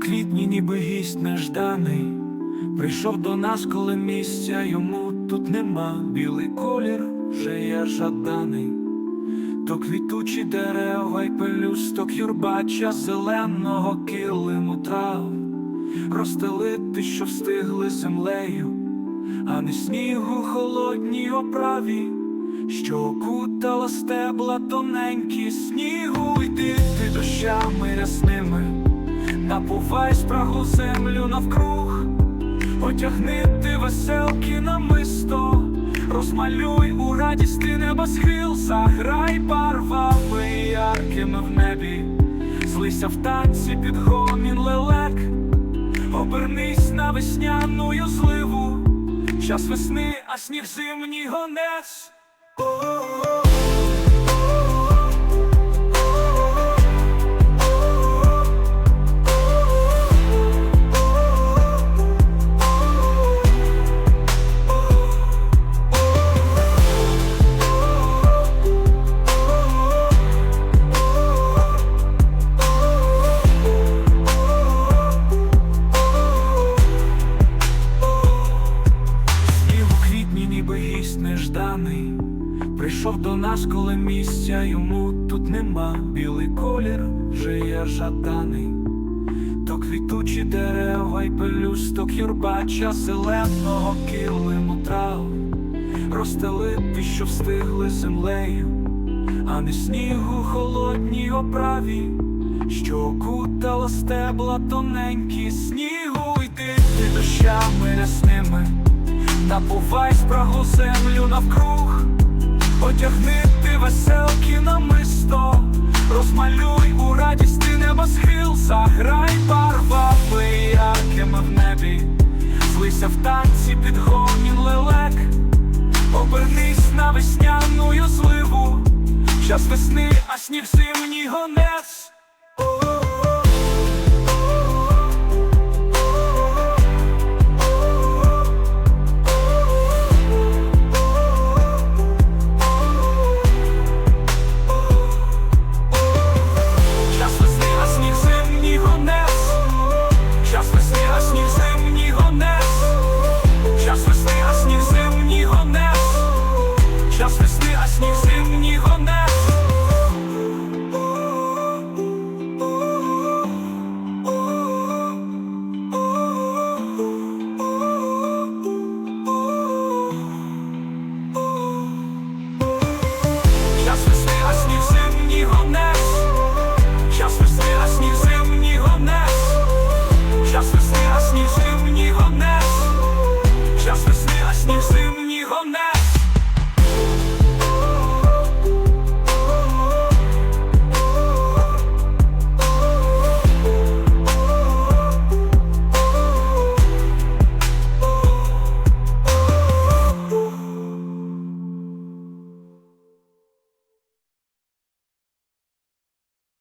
квітні, ніби гість нежданий, прийшов до нас, коли місця йому тут нема. Білий колір вже є жаданий, то квітучі дерева й пелюсток юрба, час зеленого килиму трав, розстелити, що встигли землею, а не снігу холодній оправі. Що окутала стебла тоненькі снігу, йди ти дощами рясними, напувай спрагу землю навкруг, Потягни ти веселки намисто, розмалюй у радісти небосхил, заграй барвами яркими в небі, злися в танці під гомін лелек, обернись на весняну зливу, час весни, а сніг зимній гонець. Прийшов до нас, коли місця йому тут нема. Білий колір вже є жаданий, то квітучі дерева й пелюсток юрба, час зеленого килиму трав, розстелити, що встигли землею, а не снігу холодній оправі, що окутала стебла тоненькі снігу, йди ти дощами рясними. Напувай спрагу землю навкруг, Потягни ти веселки намисто, розмалюй у радісти небосхил, заграй барвами яркими в небі, злися в танці під гомін лелек, обернись на весняну зливу, час весни, а сніг зимній гонець.